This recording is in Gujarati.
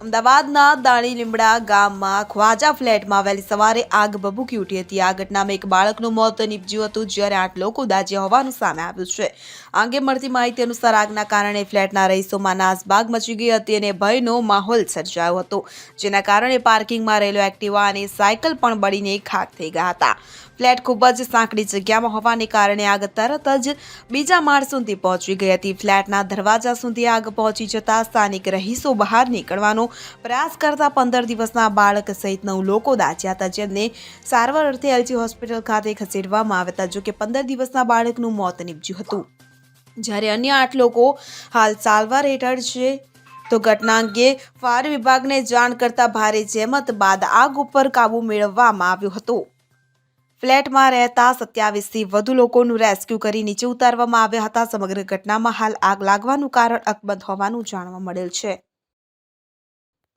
અમદાવાદના દાણી લીમડા ગામમાં ખ્વાજા ફ્લેટમાં વહેલી સવારે આગ ભભૂકી ઉઠી હતી. આ ઘટનામાં એક બાળકનું મોત નીપજ્યું હતું, જ્યારે આઠ લોકો દાજ્યા હોવાનું સામે આવ્યું છે. આ અંગે મળતી માહિતી અનુસાર આગના કારણે ફ્લેટના રહીશોમાં નાસભાગ મચી ગઈ હતી અને ભયનો માહોલ સર્જાયો હતો, જેના કારણે પાર્કિંગમાં રહેલો એક્ટિવા અને સાયકલ પણ બળીને ખાક થઈ ગયા હતા. ફ્લેટ ખૂબ જ સાંકડી જગ્યામાં હોવાને કારણે આગ તરત જ બીજા માળ સુધી પહોંચી ગઈ હતી. ફ્લેટના દરવાજા સુધી આગ પહોંચી જતા સ્થાનિક રહીશો બહાર નીકળવાનો પ્રયાસ કરતા પંદર દિવસના બાળક સહિત નવ લોકો દાચ્યા હતા, જેમને સારવાર અર્થે એલજી હોસ્પિટલ ખાતે ખસેડવામાં આવ્યા હતા જોકે પંદર દિવસના બાળકનું મોત નીપજ્યું હતું. જ્યારે અન્ય આઠ લોકો હાલ સારવાર હેઠળ છે, તો ઘટના અંગે ફાયર વિભાગને જાણ કરતા ભારે જહેમત બાદ આગ ઉપર કાબુ મેળવવામાં આવ્યો હતો. ફ્લેટમાં રહેતા સત્યાવીસથી વધુ લોકોનું રેસ્ક્યુ કરી નીચે ઉતારવામાં આવ્યા હતા. સમગ્ર ઘટનામાં હાલ આગ લાગવાનું કારણ અકબંધ હોવાનું જાણવા મળેલ છે.